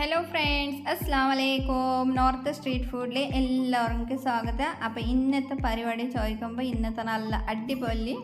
Hello friends അസ്സാം വലൈക്കും north street ഫുഡിലെ എല്ലാവർക്കും സ്വാഗതം. അപ്പോൾ ഇന്നത്തെ പരിപാടി ചോദിക്കുമ്പോൾ ഇന്നത്തെ നല്ല അടിപൊളി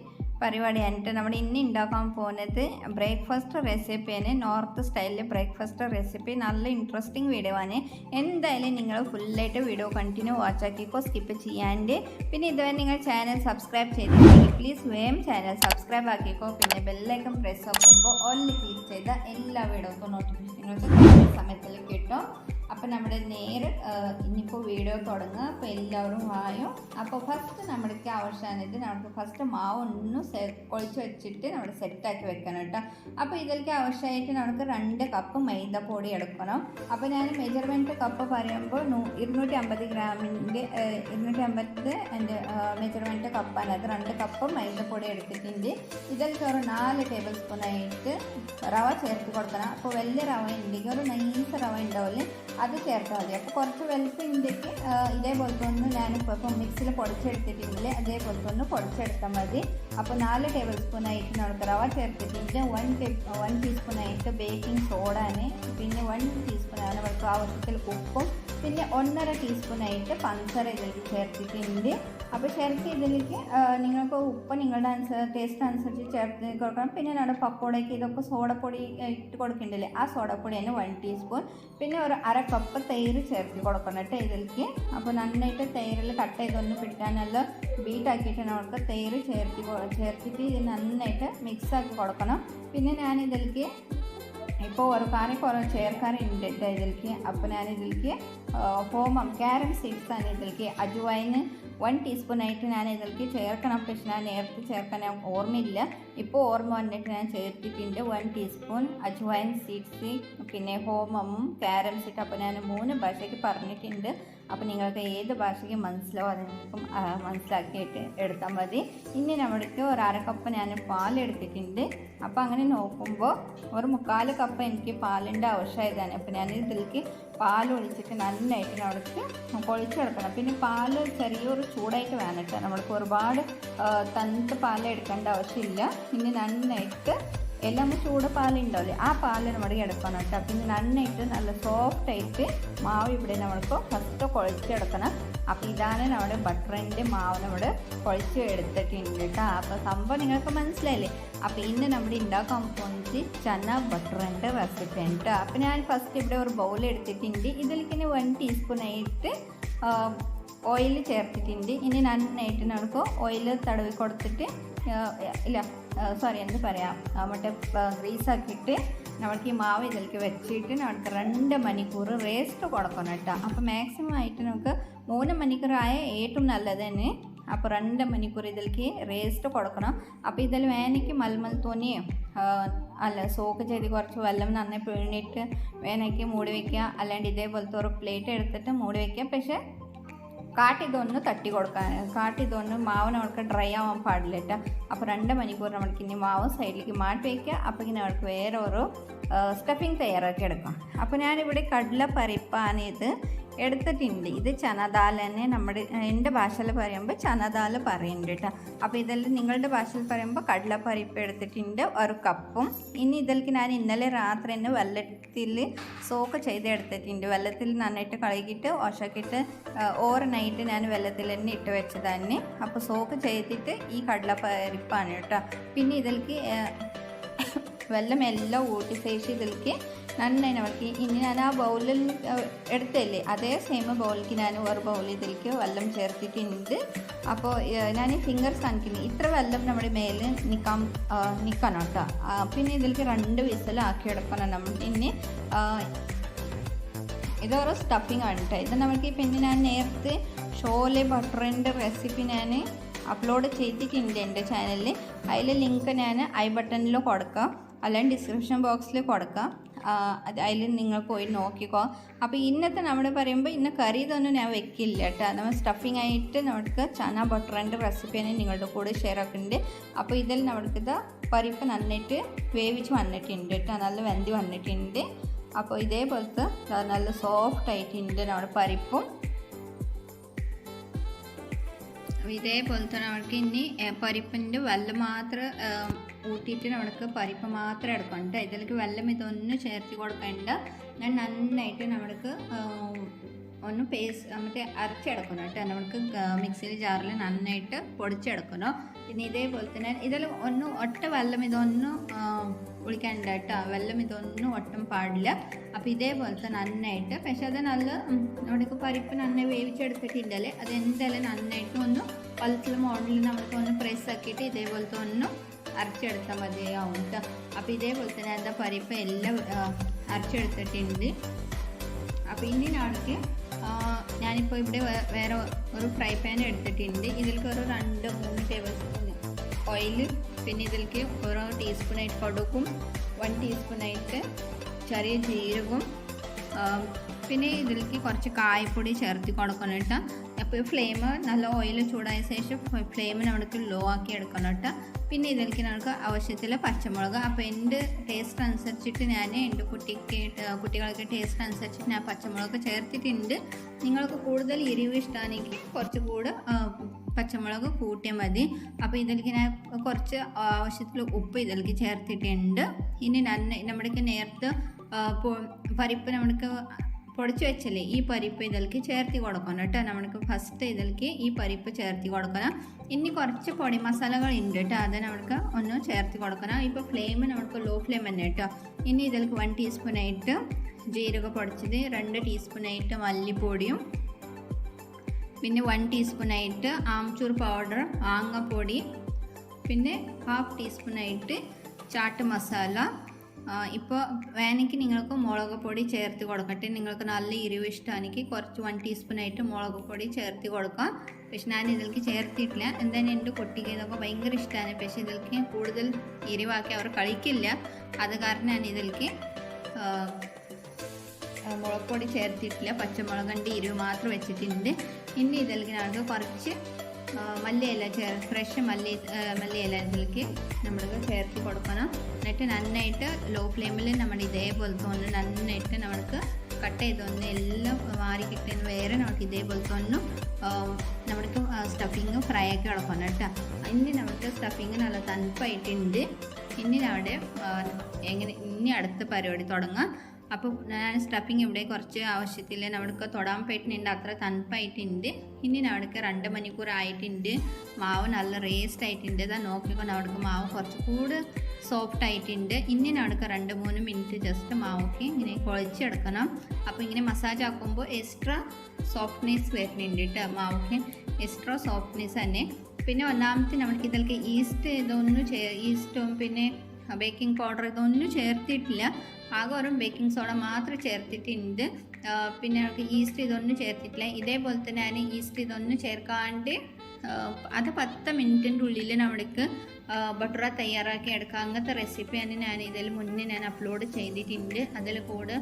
പരിപാടിയായിട്ട് നമ്മൾ ഇന്ന് ഉണ്ടാക്കാൻ പോകുന്നത് ബ്രേക്ക്ഫാസ്റ്റ് റെസിപ്പിയാണ് നോർത്ത് സ്റ്റൈലിൽ ബ്രേക്ക്ഫാസ്റ്റ് റെസിപ്പി നല്ല ഇൻട്രസ്റ്റിംഗ് വീഡിയോ ആണ്. എന്തായാലും നിങ്ങൾ ഫുള്ളായിട്ട് വീഡിയോ കണ്ടിന്യൂ വാച്ച് ആക്കിക്കോ സ്കിപ്പ് ചെയ്യാണ്ട്. പിന്നെ ഇതുവരെ നിങ്ങൾ ചാനൽ സബ്സ്ക്രൈബ് ചെയ്തിട്ടുണ്ടെങ്കിൽ പ്ലീസ് വേം ചാനൽ സബ്സ്ക്രൈബ് ആക്കിക്കോ. പിന്നെ ബെല്ലൈക്കൺ പ്രസ് ആക്കുമ്പോൾ ഓൺലി ക്ലിക്ക് ചെയ്ത എല്ലാ വീഡിയോക്കും നോട്ടിഫിക്കേഷൻ സമയത്തിൽ കിട്ടും. അപ്പോൾ നമ്മുടെ നേരെ ഇനിയിപ്പോൾ വീഡിയോ തുടങ്ങുക. അപ്പോൾ എല്ലാവരും വായും. അപ്പോൾ ഫസ്റ്റ് നമ്മൾക്ക് ആവശ്യമായിട്ട് നമുക്ക് ഫസ്റ്റ് മാവ് ഒന്ന് കുഴച്ച് വെച്ചിട്ട് നമ്മൾ സെറ്റാക്കി വെക്കണം കേട്ടോ. അപ്പോൾ ഇതിലേക്ക് ആവശ്യമായിട്ട് നമുക്ക് രണ്ട് കപ്പ് മൈദപ്പൊടി എടുക്കണം. അപ്പോൾ ഞാൻ മെജർമെന്റ് കപ്പ് പറയുമ്പോൾ നൂ- ഇരുന്നൂറ്റി അമ്പത് ഗ്രാമിന്റെ ഇരുന്നൂറ്റി അമ്പത് എന്റെ മെജർമെന്റ് കപ്പാണ് അത് രണ്ട് കപ്പ് മൈദപ്പൊടി എടുത്തിട്ടുണ്ട്. ഇതിലേക്ക് ഒരു നാല് ടേബിൾ സ്പൂണായിട്ട് റവ ചേർത്ത് കൊടുക്കണം. അപ്പോൾ വലിയ റവ ഉണ്ടെങ്കിൽ ഒരു നൈസ് റവ ഉണ്ടാവില്ലേ? അത് ചേർത്താൽ മതി. അപ്പോൾ കുറച്ച് വലുപ്പം ഉണ്ടെങ്കിൽ ഇതേപോലത്തെ ഒന്ന് ഞാനിപ്പോൾ ഇപ്പോൾ മിക്സിയിൽ പൊടിച്ചെടുത്തിട്ടുണ്ടെങ്കിൽ അതേപോലത്തെ ഒന്ന് പൊടിച്ചെടുത്താൽ മതി. അപ്പോൾ നാല് ടേബിൾ സ്പൂൺ ആയിട്ട് നമുക്ക് റവ ചേർത്തിട്ടുണ്ട്. വൺ ടേ വൺ ടീസ്പൂൺ ആയിട്ട് ബേക്കിംഗ് സോഡാണ് പിന്നെ വൺ ടീസ്പൂൺ ആണ് നമുക്ക് ആവശ്യത്തിൽ ഉപ്പും പിന്നെ ഒന്നര ടീസ്പൂൺ ആയിട്ട് പഞ്ചസാര ഇതിലേക്ക് ചേർത്തിട്ടുണ്ട്. അപ്പോൾ ചേർത്ത് ഇതിലേക്ക് നിങ്ങൾക്ക് ഉപ്പ് നിങ്ങളുടെ അനുസരിച്ച് ടേസ്റ്റ് അനുസരിച്ച് ചേർത്ത് കൊടുക്കണം. പിന്നെ നമ്മുടെ പക്കോടയ്ക്ക് ഇതൊക്കെ സോഡപ്പൊടി ഇട്ട് കൊടുക്കണ്ടല്ലേ? ആ സോഡപ്പൊടി തന്നെ വൺ ടീസ്പൂൺ പിന്നെ ഒരു അര കപ്പ് തൈര് ചേർത്ത് കൊടുക്കണം കേട്ടോ ഇതിലേക്ക്. അപ്പോൾ നന്നായിട്ട് തൈരിൽ കട്ട് ചെയ്തൊന്ന് പിടിക്കാൻ നല്ല ബീറ്റാക്കിയിട്ട് അവർക്ക് തൈര് ചേർത്തി ചേർത്തിട്ട് ഇത് നന്നായിട്ട് മിക്സാക്കി കൊടുക്കണം. പിന്നെ ഞാൻ ഇതിലേക്ക് ഇപ്പോൾ ഒരു കറി കുറവ് ഉണ്ട് കേട്ടോ ഇതിലേക്ക് അപ്പോൾ ഞാൻ ഇതിലേക്ക് ഹോമം ക്യാരം സീഡ്സ് ആണ് ഇതിലേക്ക് അജുവൈന് വൺ ടീസ്പൂൺ ആയിട്ട് ഞാൻ ഇതിലേക്ക് ചേർക്കണം. പക്ഷെ ഞാൻ നേരത്തെ ചേർക്കാൻ ഓർമ്മയില്ല. ഇപ്പോൾ ഓർമ്മ വന്നിട്ട് ഞാൻ ചേർത്തിട്ടുണ്ട് വൺ ടീസ്പൂൺ അജുവൈൻ സീഡ്സ് പിന്നെ ഹോമം ക്യാരം സീഡ് അപ്പോൾ ഞാൻ മൂന്ന് ഭാഷയ്ക്ക് പറഞ്ഞിട്ടുണ്ട്. അപ്പോൾ നിങ്ങൾക്ക് ഏത് ഭാഷയ്ക്ക് മനസ്സിലാവും അത് നിങ്ങൾക്കും മനസ്സിലാക്കിയിട്ട് എടുത്താൽ മതി. ഇനി നമ്മൾക്ക് ഒരു അര കപ്പ് ഞാൻ പാലെടുത്തിട്ടുണ്ട് അപ്പോൾ അങ്ങനെ നോക്കുമ്പോൾ ഒരു മുക്കാൽ കപ്പ് എനിക്ക് പാലിന്റെ ആവശ്യമായതാണ്. അപ്പോൾ ഞാൻ ഇതിലേക്ക് പാൽ ഒഴിച്ചിട്ട് നന്നായിട്ട് നമ്മൾക്ക് പൊളിച്ചെടുക്കണം പിന്നെ പാൽ ചെറിയൊരു ചൂടായിട്ട് വേണം കേട്ടോ. നമ്മൾക്ക് ഒരുപാട് തണുത്ത പാൽ എടുക്കേണ്ട ആവശ്യമില്ല. ഇനി നന്നായിട്ട് എല്ലാം ചൂട് പാലുണ്ടാവില്ലേ ആ പാലിൽ നമ്മൾ എടുക്കണം കേട്ടോ പിന്നെ നന്നായിട്ട് നല്ല സോഫ്റ്റ് ആയിട്ട് മാവ് ഇവിടെ നമ്മൾക്ക് ഫസ്റ്റ് കുഴച്ചെടുക്കണം. അപ്പോൾ ഇതാണ് നമ്മുടെ ബട്ടറിന്റെ മാവ് നമ്മൾ കുഴച്ച് എടുത്തിട്ടുണ്ട് കേട്ടോ. അപ്പോൾ സംഭവം നിങ്ങൾക്ക് മനസ്സിലായില്ലേ? അപ്പോൾ ഇന്ന് നമ്മുടെ ഉണ്ടാക്കാൻ പോകുന്നത് ചന ബട്ടറിന്റെ റെസിപ്പി കേട്ടോ. അപ്പോൾ ഞാൻ ഫസ്റ്റ് ഇവിടെ ഒരു ബൗൾ എടുത്തിട്ടുണ്ട്. ഇതിലേക്ക് ഇനി വൺ ടീസ്പൂൺ ആയിട്ട് ഓയിൽ ചേർത്തിട്ടുണ്ട്. ഇനി നന്നായിട്ട് നമുക്ക് ഓയിൽ തടവി കൊടുത്തിട്ട് ഇല്ല സോറി എന്ത് പറയാം? മറ്റേ ഗ്രീസാക്കിയിട്ട് നമുക്ക് ഈ മാവ് ഇതിലേക്ക് വെച്ചിട്ട് നമുക്ക് രണ്ട് മണിക്കൂർ റേസ്റ്റ് കൊടുക്കണം കേട്ടോ. അപ്പോൾ മാക്സിമം ആയിട്ട് നമുക്ക് മൂന്ന് മണിക്കൂറായ ഏറ്റവും നല്ലത് തന്നെ അപ്പോൾ രണ്ട് മണിക്കൂർ ഇതിലേക്ക് റേസ്റ്റ് കൊടുക്കണം. അപ്പോൾ ഇതിൽ വേനയ്ക്ക് മൽമൽ തുണിയും അല്ല സോക്ക് ചെയ്ത് കുറച്ച് വെള്ളം നന്നായി പിഴിഞ്ഞിട്ട് വേനയ്ക്ക് മൂടി വയ്ക്കുക അല്ലാണ്ട് ഇതേപോലത്തെ ഒരു പ്ലേറ്റ് എടുത്തിട്ട് മൂടി വയ്ക്കുക പക്ഷേ കാട്ടിതൊന്ന് തട്ടി കൊടുക്കാൻ കാട്ടിതൊന്ന് മാവ് നമ്മൾക്ക് ഡ്രൈ ആവാൻ പാടില്ല കേട്ടോ അപ്പോൾ രണ്ട് മണിക്കൂർ നമ്മൾക്ക് ഇനി മാവ് സൈഡിലേക്ക് മാറ്റി വയ്ക്കുക അപ്പോൾ ഇങ്ങനെ നമുക്ക് വേറെ ഒരു സ്റ്റഫിങ് തയ്യാറാക്കി എടുക്കാം. അപ്പോൾ ഞാനിവിടെ കടല പരിപ്പാനിത് എടുത്തിട്ടുണ്ട്. ഇത് ചനദാൽ തന്നെ നമ്മുടെ എന്റെ ഭാഷയിൽ പറയുമ്പോൾ ചനദാൽ പറയുന്നുണ്ട് കേട്ടോ. അപ്പോൾ ഇതെല്ലാം നിങ്ങളുടെ ഭാഷയിൽ പറയുമ്പോൾ കടലപ്പരിപ്പ് എടുത്തിട്ടുണ്ട് ഒരു കപ്പും. ഇനി ഇതിലേക്ക് ഞാൻ ഇന്നലെ രാത്രി തന്നെ വെള്ളത്തിൽ സോക്ക് ചെയ്ത് എടുത്തിട്ടുണ്ട്. വെള്ളത്തിൽ നന്നായിട്ട് കഴുകിയിട്ട് ഒശക്കിട്ട് ഓവർ നൈറ്റ് ഞാൻ വെള്ളത്തിൽ തന്നെ ഇട്ട് തന്നെ. അപ്പോൾ സോക്ക് ചെയ്തിട്ട് ഈ കടലപ്പരിപ്പാണ് കേട്ടോ. പിന്നെ ഇതിലേക്ക് വെള്ളം എല്ലാം ഊട്ടി ശേഷി ഇതിലേക്ക് നന്നായി വറക്കി ഇനി ഞാൻ ആ ബൗളിൽ എടുത്തല്ലേ അതേ സെയിം ബൗളിലേക്ക് ഞാൻ ഒരു ബൗളിൽ ഇതിലേക്ക് വെള്ളം ചേർത്തിട്ടുണ്ട്. അപ്പോൾ ഞാൻ ഈ ഫിംഗർസ് സാധിക്കുന്നു ഇത്ര വെള്ളം നമ്മുടെ മേലിൽ നിൽക്കാൻ നിൽക്കണം കേട്ടോ. പിന്നെ ഇതിലേക്ക് രണ്ട് വിസൽ ആക്കി എടുക്കണം നമ്മൾ. ഇനി ഇതൊരു സ്റ്റഫിങ് ആണ് കേട്ടോ. ഇത് നമുക്ക് പിന്നെ ഞാൻ നേരത്തെ ഷോലെ ബട്ടറിന്റെ റെസിപ്പി ഞാൻ അപ്ലോഡ് ചെയ്തിട്ടുണ്ട് എന്റെ ചാനലിൽ അതിൽ ലിങ്ക് ഞാൻ ഐ ബട്ടണിൽ കൊടുക്കാം. അല്ലെങ്കിൽ ഡിസ്ക്രിപ്ഷൻ ബോക്സിൽ കൊടുക്കാം. അതിൽ നിങ്ങൾ പോയി നോക്കിക്കോ. അപ്പോൾ ഇന്നത്തെ നമ്മൾ പറയുമ്പോൾ ഇന്ന് കറി ഇതൊന്നും ഞാൻ വെക്കില്ല കേട്ടോ. നമ്മൾ സ്റ്റഫിങ് ആയിട്ട് നമുക്ക് ചന ബട്ടറിന്റെ റെസിപ്പിയാണ് നിങ്ങളുടെ കൂടെ ഷെയർ ആക്കുന്നുണ്ട് അപ്പോൾ ഇതിൽ നമ്മൾക്കിത് പരിപ്പ് നന്നായിട്ട് വേവിച്ച് വന്നിട്ടുണ്ട് കേട്ടോ. നല്ല വെന്തി വന്നിട്ടുണ്ട്. അപ്പോൾ ഇതേപോലത്തെ നല്ല സോഫ്റ്റ് ആയിട്ടുണ്ട് നമ്മുടെ പരിപ്പും ഇതേപോലെ തന്നെ നമുക്ക് ഇനി പരിപ്പിന്റെ വല്ല മാത്രം ഊട്ടിയിട്ട് നമുക്ക് പരിപ്പ് മാത്രം എടുക്കണം. ഇതിലേക്ക് വെല്ലം ഇതൊന്നും ചേർത്ത് കൊടുക്കണ്ട. ഞാൻ നന്നായിട്ട് നമ്മൾക്ക് ഒന്ന് പേസ്റ്റ് മറ്റേ അരച്ചെടുക്കണം കേട്ടോ. നമുക്ക് മിക്സിയിൽ ജാറിൽ നന്നായിട്ട് പൊടിച്ചെടുക്കണം പിന്നെ ഇതേപോലെ തന്നെ ഇതിൽ ഒന്ന് ഒട്ട വെള്ളം ഇതൊന്നും കുളിക്കാനുണ്ട് കേട്ടോ. വെള്ളം ഇതൊന്നും ഒട്ടും പാടില്ല. അപ്പോൾ ഇതേപോലത്തെ നന്നായിട്ട് പക്ഷെ അത് നല്ല നമുക്ക് പരിപ്പ് നന്നായി വേവിച്ചെടുത്തിട്ടുണ്ടല്ലേ? അത് എന്തായാലും നന്നായിട്ട് ഒന്ന് പലത്തിലും മോഡലിൽ നമുക്ക് ഒന്ന് പ്രസ് ആക്കിയിട്ട് ഇതേപോലത്തെ ഒന്ന് അരച്ചെടുത്താൽ മതിയാവും അപ്പോൾ ഇതേപോലെ തന്നെ എന്താ പരിപ്പ് എല്ലാം അരച്ചെടുത്തിട്ടുണ്ട്. അപ്പോൾ ഇനി നാളേക്ക് ഞാനിപ്പോൾ ഇവിടെ വേറെ ഒരു ഫ്രൈ പാൻ എടുത്തിട്ടുണ്ട്. ഇതിലേക്ക് ഒരു രണ്ട് മൂന്ന് ടേബിൾ സ്പൂൺ ഓയിൽ പിന്നെ ഇതിലേക്ക് ഓരോ ടീസ്പൂണായിട്ട് കടുക്കും വൺ ടീസ്പൂണായിട്ട് ചെറിയ ജീരകവും പിന്നെ ഇതിലേക്ക് കുറച്ച് കായപ്പൊടി ചേർത്ത് കൊടുക്കണം കേട്ടോ അപ്പോൾ ഫ്ലെയിം നല്ല ഓയിൽ ചൂടായ ശേഷം ഫ്ലെയിം നമുക്ക് ലോ ആക്കി എടുക്കണം കേട്ടോ പിന്നെ ഇതിലേക്ക് നമുക്ക് ആവശ്യത്തിൽ പച്ചമുളക്. അപ്പോൾ എന്റെ ടേസ്റ്റ് അനുസരിച്ചിട്ട് ഞാൻ എന്റെ കുട്ടിക്ക് കുട്ടികൾക്ക് ടേസ്റ്റ് അനുസരിച്ചിട്ട് ഞാൻ പച്ചമുളക് ചേർത്തിട്ടുണ്ട്. നിങ്ങൾക്ക് കൂടുതൽ എരിവ് ഇഷ്ടമാണെങ്കിൽ കുറച്ച് കൂടെ പച്ചമുളക് കൂട്ടിയാൽ മതി. അപ്പോൾ ഇതിലേക്ക് ഞാൻ കുറച്ച് ആവശ്യത്തിൽ ഉപ്പ് ഇതിലേക്ക് ചേർത്തിട്ടുണ്ട്. ഇനി നമ്മുടെ നേരത്തെ പരിപ്പ് നമുക്ക് പൊടിച്ച് വെച്ചല്ലേ ഈ പരിപ്പ് ഇതിലേക്ക് ചേർത്തി കൊടുക്കണം കേട്ടോ. നമുക്ക് ഫസ്റ്റ് ഇതിലേക്ക് ഈ പരിപ്പ് ചേർത്തി കൊടുക്കണം. ഇനി കുറച്ച് പൊടി മസാലകൾ ഉണ്ട് കേട്ടോ. അത് നമ്മൾക്ക് ഒന്ന് ചേർത്തി കൊടുക്കണം. ഇപ്പോൾ ഫ്ലെയിം നമുക്ക് ലോ ഫ്ലെയിം തന്നെ കേട്ടോ. ഇനി ഇതിലേക്ക് വൺ ടീസ്പൂണായിട്ട് ജീരക പൊടിച്ചത് രണ്ട് ടീസ്പൂണായിട്ട് മല്ലിപ്പൊടിയും പിന്നെ വൺ ടീസ്പൂണായിട്ട് ആംചൂർ പൗഡർ ആങ്ങപ്പൊടി പിന്നെ ഹാഫ് ടീസ്പൂണായിട്ട് ചാട്ട് മസാല ഇപ്പോൾ വേണമെങ്കിൽ നിങ്ങൾക്ക് മുളക് പൊടി ചേർത്ത് കൊടുക്കട്ടെ നിങ്ങൾക്ക് നല്ല എരിവ് ഇഷ്ടമാണെങ്കിൽ കുറച്ച് വൺ ടീസ്പൂണായിട്ട് മുളക് പൊടി ചേർത്ത് കൊടുക്കാം. പക്ഷെ ഞാൻ ഇതിലേക്ക് ചേർത്തിട്ടില്ല. എന്തായാലും എന്റെ കുട്ടിക്ക് ഇതൊക്കെ ഭയങ്കര ഇഷ്ടമാണ് പക്ഷേ ഇതിലേക്ക് കൂടുതൽ എരിവാക്കി അവർ കളിക്കില്ല. അത് കാരണം ഞാൻ ഇതിലേക്ക് മുളക് പൊടി ചേർത്തിട്ടില്ല. പച്ചമുളകിന്റെ എരിവ് മാത്രം വെച്ചിട്ടുണ്ട്. ഇനി ഇതിലേക്ക് നമുക്ക് കുറച്ച് മല്ലിയില ചേർ ഫ്രഷ് മല്ലി മല്ലിയില ഇതിലേക്ക് നമ്മൾ ചേർത്ത് കൊടുക്കണം. എന്നിട്ട് നന്നായിട്ട് ലോ ഫ്ലെയിമിൽ നമ്മൾ ഇതേപോലത്തെ ഒന്ന് നന്നായിട്ട് നമ്മൾക്ക് കട്ട് ചെയ്തൊന്ന് എല്ലാം മാറി കിട്ടുന്ന വേറെ നമുക്ക് ഇതേപോലത്തെ ഒന്നും നമ്മൾക്ക് സ്റ്റഫിങ്ങും ഫ്രൈ ആക്കി കിടക്കണം കേട്ടോ. ഇനി നമുക്ക് സ്റ്റഫിങ് നല്ല തണുപ്പായിട്ടുണ്ട്. ഇനി അവിടെ എങ്ങനെ ഇനി അടുത്ത പരിപാടി തുടങ്ങാം. അപ്പോൾ ഞാൻ സ്റ്റഫിങ് ഇവിടെ കുറച്ച് ആവശ്യത്തിൽ നമ്മൾക്ക് തൊടാൻ പറ്റുന്നുണ്ട് അത്ര തണുപ്പായിട്ടുണ്ട്. ഇനി നമ്മൾക്ക് രണ്ട് മണിക്കൂർ ആയിട്ടുണ്ട്. മാവ് നല്ല റേസ്റ്റ് ആയിട്ടുണ്ട്. ഇതാ നോക്കിക്കൊണ്ട് അവിടേക്ക് മാവ് കുറച്ച് കൂടെ സോഫ്റ്റ് ആയിട്ടുണ്ട്. ഇനി നമ്മൾക്ക് രണ്ട് മൂന്ന് മിനിറ്റ് ജസ്റ്റ് മാവൊക്കെ ഇങ്ങനെ കുഴച്ചെടുക്കണം. അപ്പോൾ ഇങ്ങനെ മസാജ് ആക്കുമ്പോൾ എക്സ്ട്രാ സോഫ്റ്റ്നെസ് വരുന്നുണ്ട് കേട്ടോ മാവൊക്കെ. എക്സ്ട്രാ സോഫ്റ്റ്നെസ് തന്നെ. പിന്നെ ഒന്നാമത്തെ നമുക്ക് ഇതിലേക്ക് ഈസ്റ്റ് ഇതൊന്നും ചേ ഈസ്റ്റും പിന്നെ ബേക്കിംഗ് പൗഡർ ഇതൊന്നും ചേർത്തിട്ടില്ല. ആകെ ബേക്കിംഗ് സോഡ മാത്രം ചേർത്തിട്ടുണ്ട്. പിന്നെ നമുക്ക് ഈസ്റ്റ് ഇതൊന്നും ചേർത്തിട്ടില്ല. ഇതേപോലെ തന്നെ ഞാൻ ഈസ്റ്റ് ഇതൊന്നും ചേർക്കാണ്ട് അത് പത്ത് മിനിറ്റിന്റെ ഉള്ളിൽ നമ്മൾക്ക് ബട്ടറ തയ്യാറാക്കി എടുക്കാം. അങ്ങനത്തെ റെസിപ്പിയാണ് ഞാൻ ഇതിൽ മുന്നേ ഞാൻ അപ്ലോഡ് ചെയ്തിട്ടുണ്ട്. അതിൽ കൂടെ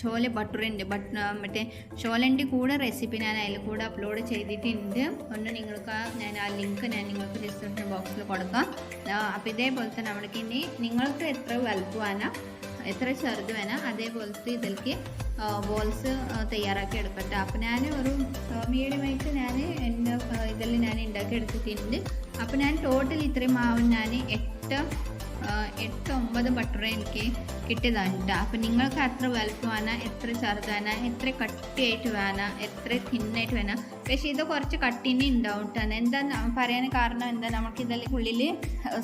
ചോല ബട്ടറുണ്ട്. ബട്ട് മറ്റേ ചോലന്റെ കൂടെ റെസിപ്പി ഞാൻ അതിൽ കൂടെ അപ്ലോഡ് ചെയ്തിട്ടുണ്ട്. ഒന്ന് നിങ്ങൾക്ക് ഞാൻ ആ ലിങ്ക് ഞാൻ നിങ്ങൾക്ക് ഡിസ്ക്രിപ്ഷൻ ബോക്സിൽ കൊടുക്കാം. അപ്പോൾ തന്നെ നമ്മൾക്ക് ഇനി നിങ്ങൾക്ക് എത്ര വലുപ്പമാണ് എത്ര ചെറുത് വേണം അതേപോലത്തെ ഇതിലേക്ക് ബോൾസ് തയ്യാറാക്കി എടുക്കട്ടെ. അപ്പോൾ ഞാൻ ഒരു മീഡിയമായിട്ട് ഞാൻ എന്റെ ഇതിൽ ഞാൻ ഉണ്ടാക്കി എടുത്തിട്ടുണ്ട്. അപ്പോൾ ഞാൻ ടോട്ടൽ ഇത്രയും മാവ് ഞാൻ എട്ട് എട്ട് ഒമ്പത് ബട്ടർ എനിക്ക് കിട്ടിയതാണ് കേട്ടോ അപ്പം നിങ്ങൾക്ക് എത്ര വലുപ്പം വേണം എത്ര ചെറുത് വേണം എത്ര കട്ടിയായിട്ട് വേണം എത്ര തിന്നായിട്ട് വേണം. പക്ഷേ ഇത് കുറച്ച് കട്ടിന്നെ ഉണ്ടാവും കേട്ടോ എന്താ പറയാൻ കാരണം എന്താ? നമുക്ക് ഇതിൽ ഉള്ളിൽ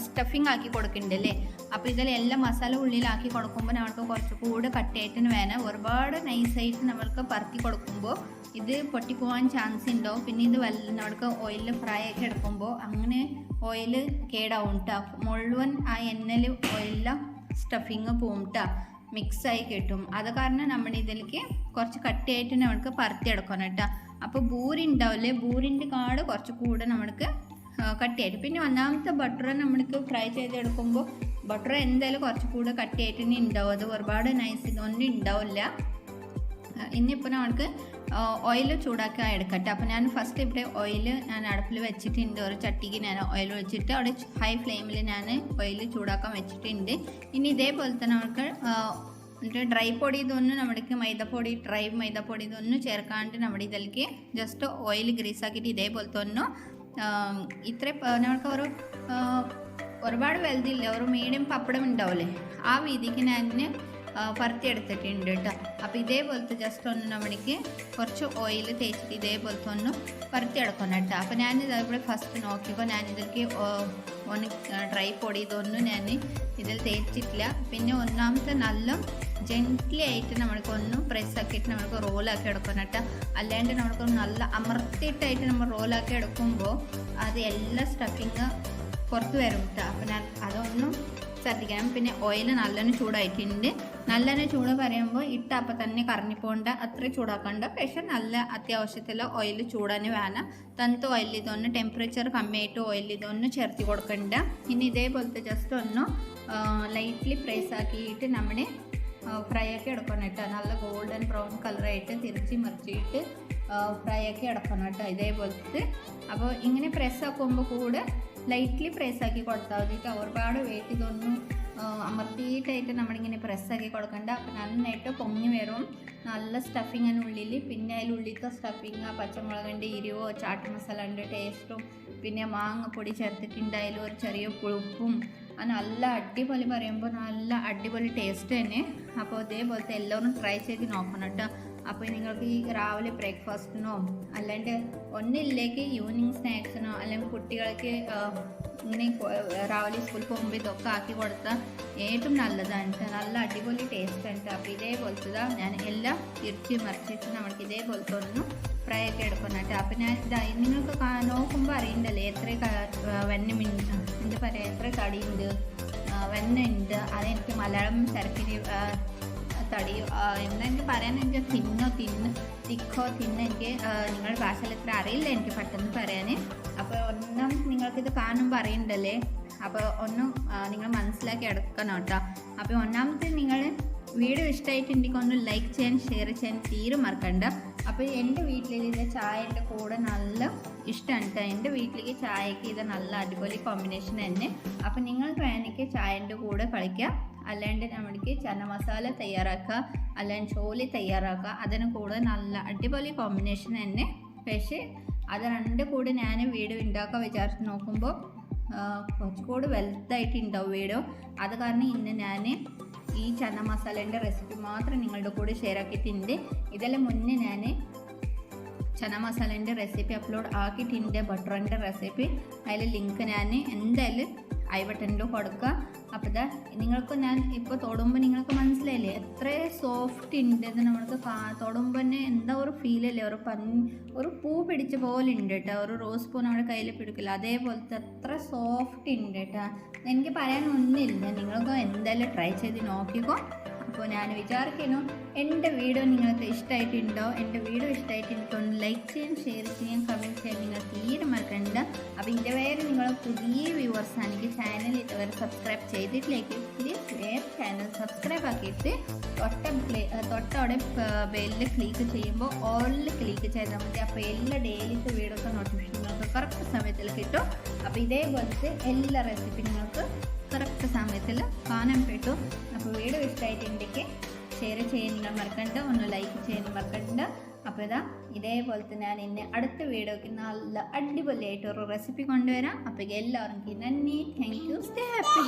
സ്റ്റഫിങ് ആക്കി കൊടുക്കണ്ടല്ലേ അപ്പോൾ ഇതിൽ എല്ലാ മസാല ഉള്ളിലാക്കി കൊടുക്കുമ്പോൾ നമുക്ക് കുറച്ച് കൂടെ കട്ടിയായിട്ട് വേണം. ഒരുപാട് നൈസായിട്ട് നമ്മൾക്ക് പറത്തി കൊടുക്കുമ്പോൾ ഇത് പൊട്ടിപ്പോവാൻ ചാൻസ് ഉണ്ടാവും. പിന്നെ ഇത് വല്ല നമുക്ക് ഓയിലിൽ ഫ്രൈ ആക്കി എടുക്കുമ്പോൾ അങ്ങനെ ഓയിൽ കേടാവും കേട്ടോ മുഴുവൻ ആ എണ്ണൽ ഓയിലിലെ സ്റ്റഫിങ് പോവും കേട്ടോ മിക്സായി കിട്ടും. അത് കാരണം നമ്മുടെ ഇതിലേക്ക് കുറച്ച് കട്ടിയായിട്ട് നമുക്ക് പരത്തിയെടുക്കണം കേട്ടോ അപ്പോൾ ബൂരി ഉണ്ടാവില്ലേ? ബൂരിന്റെ കാട് കുറച്ച് കൂടെ നമുക്ക് കട്ടിയായിട്ട്. പിന്നെ ഒന്നാമത്തെ ബട്ടർ നമ്മൾക്ക് ഫ്രൈ ചെയ്തെടുക്കുമ്പോൾ ബട്ടർ എന്തായാലും കുറച്ച് കൂടെ കട്ടിയായിട്ട് തന്നെ ഉണ്ടാവും. അത് ഒരുപാട് നൈസ് ഇതൊന്നും ഉണ്ടാവില്ല. ഇനിയിപ്പോൾ നമുക്ക് ഓയിൽ ചൂടാക്കാൻ എടുക്കട്ടെ. അപ്പോൾ ഞാൻ ഫസ്റ്റ് ഇവിടെ ഓയിൽ ഞാൻ അടുപ്പിൽ വെച്ചിട്ടുണ്ട്. ഒരു ചട്ടിക്ക് ഞാൻ ഓയിൽ വെച്ചിട്ട് അവിടെ ഹൈ ഫ്ലെയിമിൽ ഞാൻ ഓയിൽ ചൂടാക്കാൻ വെച്ചിട്ടുണ്ട്. ഇനി ഇതേപോലെ തന്നെ നമുക്ക് എന്നിട്ട് ഡ്രൈ പൊടി ഇതൊന്നും നമ്മുടെ മൈദപ്പൊടി ഡ്രൈ മൈദപ്പൊടി ഇതൊന്നും ചേർക്കാണ്ട് നമ്മുടെ ഇതിലേക്ക് ജസ്റ്റ് ഓയിൽ ഗ്രീസ് ആക്കിയിട്ട് ഇതേപോലത്തെ ഒന്നും ഇത്ര നമ്മൾക്ക് ഒരു ഒരുപാട് വലുതില്ല. ഒരു മീഡിയം പപ്പടം ഉണ്ടാവില്ലേ? ആ വീതിക്ക് ഞാൻ പരത്തിയെടുത്തിട്ടുണ്ട് കേട്ടോ അപ്പോൾ ഇതേപോലത്തെ ജസ്റ്റ് ഒന്ന് നമ്മൾക്ക് കുറച്ച് ഓയിൽ തേച്ചിട്ട് ഇതേപോലത്തെ ഒന്ന് പരത്തിയെടുക്കണം കേട്ടോ അപ്പോൾ ഞാൻ ഇവിടെ ഫസ്റ്റ് നോക്കിയപ്പോൾ ഞാൻ ഇതിലേക്ക് ഒന്ന് ഡ്രൈ പൊടി ഇതൊന്നും ഞാൻ ഇതിൽ തേച്ചിട്ടില്ല. പിന്നെ ഒന്നാമത്തെ നല്ല ജെന്റ്ലി ആയിട്ട് നമ്മൾക്ക് ഒന്ന് പ്രസ് ആക്കിയിട്ട് നമ്മൾക്ക് റോളാക്കി എടുക്കണം കേട്ടോ അല്ലാണ്ട് നമ്മൾക്ക് നല്ല അമർത്തിയിട്ടായിട്ട് നമ്മൾ റോളാക്കി എടുക്കുമ്പോൾ അത് എല്ലാ സ്റ്റഫിങ് പുറത്ത് വരും കേട്ടോ അപ്പം ഞാൻ അതൊന്നും ശ്രദ്ധിക്കണം പിന്നെ ഓയിൽ നല്ലോണം ചൂടായിട്ടുണ്ട്. നല്ലോണം ചൂട് പറയുമ്പോൾ ഇട്ട് അപ്പം തന്നെ കറങ്ങിപ്പോണ്ട. അത്ര ചൂടാക്കണ്ട. പക്ഷെ നല്ല അത്യാവശ്യത്തിൽ ഓയിൽ ചൂടാൻ വേണം. തണുത്ത ഓയിൽ ഇതൊന്ന് ടെമ്പറേച്ചർ കമ്മിയായിട്ട് ഓയിൽ ഇതൊന്ന് ചേർത്തി കൊടുക്കണ്ട. ഇനി ഇതേപോലത്തെ ജസ്റ്റ് ഒന്ന് ലൈറ്റ്ലി പ്രൈസ് ആക്കിയിട്ട് നമ്മുടെ ഫ്രൈ ആക്കി എടുക്കണം കേട്ടോ. നല്ല ഗോൾഡൻ ബ്രൗൺ കളറായിട്ട് തിരിച്ച് മറിച്ചിട്ട് ഫ്രൈ ആക്കി എടുക്കണം കേട്ടോ ഇതേപോലത്തെ. അപ്പോൾ ഇങ്ങനെ പ്രസ് ആക്കുമ്പോൾ കൂടെ ലൈറ്റ്ലി പ്രസ് ആക്കി കൊടുത്താൽ മതി ഒരുപാട് വെയിറ്റ് ഇതൊന്നും ആ, അമർത്തിയിട്ടായിട്ട് നമ്മളിങ്ങനെ പ്രസ് ആക്കി കൊടുക്കണ്ട. അപ്പോൾ നന്നായിട്ട് പൊങ്ങി വരും. നല്ല സ്റ്റഫിങ് ഉള്ളിൽ പിന്നെ അതിലുള്ളിലത്തെ സ്റ്റഫിങ് പച്ചമുളകിന്റെ എരിവോ ചാട്ട് മസാലന്റെ ടേസ്റ്റും പിന്നെ മാങ്ങപ്പൊടി ചേർത്തിട്ടുണ്ട്. ഒരു ചെറിയ പുളിപ്പും അത് നല്ല അടിപൊളി പറയുമ്പോൾ നല്ല അടിപൊളി ടേസ്റ്റ് തന്നെ. അപ്പോൾ ഇതേപോലത്തെ എല്ലാവരും ട്രൈ ചെയ്ത് നോക്കണം കേട്ടോ അപ്പോൾ നിങ്ങൾക്ക് ഈ രാവിലെ ബ്രേക്ക്ഫാസ്റ്റിനോ അല്ലാണ്ട് ഒന്നിലേക്ക് ഈവനിങ് സ്നാക്സിനോ അല്ലെങ്കിൽ കുട്ടികൾക്ക് ഇങ്ങനെ രാവിലെ സ്കൂളിൽ പോകുമ്പോൾ ഇതൊക്കെ ആക്കി കൊടുത്താൽ ഏറ്റവും നല്ലതാണ് നല്ല അടിപൊളി ടേസ്റ്റ് ഉണ്ട് അപ്പോൾ ഇതേപോലത്തെ ഞാൻ എല്ലാം തിരിച്ചു മറിച്ചിട്ട് നമ്മൾക്ക് ഇതേപോലത്തെ ഒന്നും ഫ്രൈ ഒക്കെ എടുക്കുന്നുണ്ട് അപ്പം ഞാൻ ഇതായി നിങ്ങൾക്ക് നോക്കുമ്പോൾ അറിയണ്ടല്ലേ എത്ര ക- വെണ്ണ മിൻ എന്താ പറയുക എത്ര കടിയുണ്ട് വെണ്ണ ഉണ്ട്. അതെനിക്ക് മലയാളം ചരക്കിന് തടി. എന്താ എനിക്ക് പറയാൻ എനിക്ക് തിന്നോ തിന്ന് തിക്കോ തിന്ന് എനിക്ക് നിങ്ങളുടെ ഭാഷയിൽ എത്ര അറിയില്ല എനിക്ക് പെട്ടെന്ന് പറയാൻ അപ്പോൾ ഒന്നും നിങ്ങൾക്കിത് കാണും അറിയണ്ടല്ലേ അപ്പോൾ ഒന്നും നിങ്ങൾ മനസ്സിലാക്കി എടുക്കണം കേട്ടോ. അപ്പോൾ ഒന്നാമത്തെ നിങ്ങൾ വീഡിയോ ഇഷ്ടമായിട്ടുണ്ടെങ്കിൽ ഒന്ന് ലൈക്ക് ചെയ്യാൻ ഷെയർ ചെയ്യാൻ തീരെ മറക്കണ്ട അപ്പോൾ എന്റെ വീട്ടിൽ ഇത് ചായന്റെ കൂടെ നല്ല ഇഷ്ടമാണ് കേട്ടോ. എന്റെ വീട്ടിലേക്ക് ചായക്ക് ഇത് നല്ല അടിപൊളി കോമ്പിനേഷൻ തന്നെ. അപ്പോൾ നിങ്ങൾക്ക് വേണമെങ്കിൽ ചായന്റെ കൂടെ കളിക്കാം. അല്ലാണ്ട് നമ്മൾക്ക് ചന മസാല തയ്യാറാക്കുക അല്ലാണ്ട് ചോലി തയ്യാറാക്കുക അതിന് കൂടെ നല്ല അടിപൊളി കോമ്പിനേഷൻ തന്നെ പക്ഷേ അത് രണ്ട് കൂടി ഞാൻ വീട് ഉണ്ടാക്കാൻ വിചാരിച്ച് നോക്കുമ്പോൾ കുറച്ചുകൂടി വലുതായിട്ട് ഉണ്ടാവും വീട് അത് കാരണം ഇന്ന് ഞാൻ ഈ ചന മസാലേന്റെ റെസിപ്പി മാത്രം നിങ്ങളുടെ കൂടെ ഷെയർ ആക്കിയിട്ടുണ്ട്. ഇതെല്ലാം മുന്നേ ഞാൻ ചന മസാലേന്റെ റെസിപ്പി അപ്ലോഡ് ആക്കിയിട്ടുണ്ട്. ബട്ടറിന്റെ റെസിപ്പി അതിൽ ലിങ്ക് ഞാൻ എന്തായാലും ഐ ബട്ടണിൽ കൊടുക്കുക. അപ്പോൾ ഇതാ നിങ്ങൾക്ക് ഞാൻ ഇപ്പോൾ തൊടുമ്പോൾ നിങ്ങൾക്ക് മനസ്സിലായില്ലേ? എത്ര സോഫ്റ്റ് ഉണ്ട് ഇത് നമ്മൾക്ക് തൊടുമ്പോൾ തന്നെ എന്താ ഒരു ഫീൽ അല്ലേ? ഒരു പനി ഒരു പൂ പിടിച്ച പോലെ ഉണ്ട് കേട്ടോ ഒരു റോസ് പൂ നമ്മുടെ കയ്യിൽ പിടിക്കില്ല. അതേപോലത്തെ എത്ര സോഫ്റ്റ് ഉണ്ട് കേട്ടോ എനിക്ക് പറയാനൊന്നുമില്ല. നിങ്ങൾക്ക് എന്തായാലും ട്രൈ ചെയ്ത് നോക്കിക്കോ. അപ്പോൾ ഞാൻ വിചാരിക്കുന്നു എന്റെ വീഡിയോ നിങ്ങൾക്ക് ഇഷ്ടമായിട്ടുണ്ടോ എന്റെ വീഡിയോ ഇഷ്ടമായിട്ടുണ്ടോ ലൈക്ക് ചെയ്യാൻ ഷെയർ ചെയ്യാൻ കമന്റ് ചെയ്യാൻ നിങ്ങൾ തീരെ മറക്കണ്ട അപ്പോൾ ഇതിന്റെ വേറെ നിങ്ങൾ പുതിയ വ്യൂവേഴ്സ് ആണെങ്കിൽ ചാനൽ ഇതുവരെ സബ്സ്ക്രൈബ് ചെയ്തിട്ടില്ലെങ്കിൽ പ്ലീസ് വേറെ ചാനൽ സബ്സ്ക്രൈബ് ആക്കിയിട്ട് തൊട്ട തൊട്ടവിടെ ബെല്ല് ക്ലിക്ക് ചെയ്യുമ്പോൾ ഓളിൽ ക്ലിക്ക് ചെയ്താൽ മതി. അപ്പോൾ എല്ലാ ഡെയിലിത്തെ വീഡിയോസ് നോട്ടിഫിക്കേഷൻ നിങ്ങൾക്ക് കറക്റ്റ് സമയത്തിൽ കിട്ടും. അപ്പോൾ ഇതേപോലത്തെ എല്ലാ റെസിപ്പി നിങ്ങൾക്ക് കറക്റ്റ് സമയത്തിൽ കാണാൻ പറ്റും. അപ്പോൾ വീഡിയോ ഇഷ്ടമായിട്ടുണ്ടെങ്കിൽ ഷെയർ ചെയ്യാൻ മറക്കണ്ട ഒന്ന് ലൈക്ക് ചെയ്യാൻ മറക്കണ്ട. അപ്പോൾ ഇതാ ഇതേപോലത്തെ ഞാൻ ഇന്ന് അടുത്ത വീഡിയോക്ക് നല്ല അടിപൊളിയായിട്ട് ഒരു റെസിപ്പി കൊണ്ടുവരാം. അപ്പോൾ എല്ലാവർക്കും നന്ദി. Thank you stay happy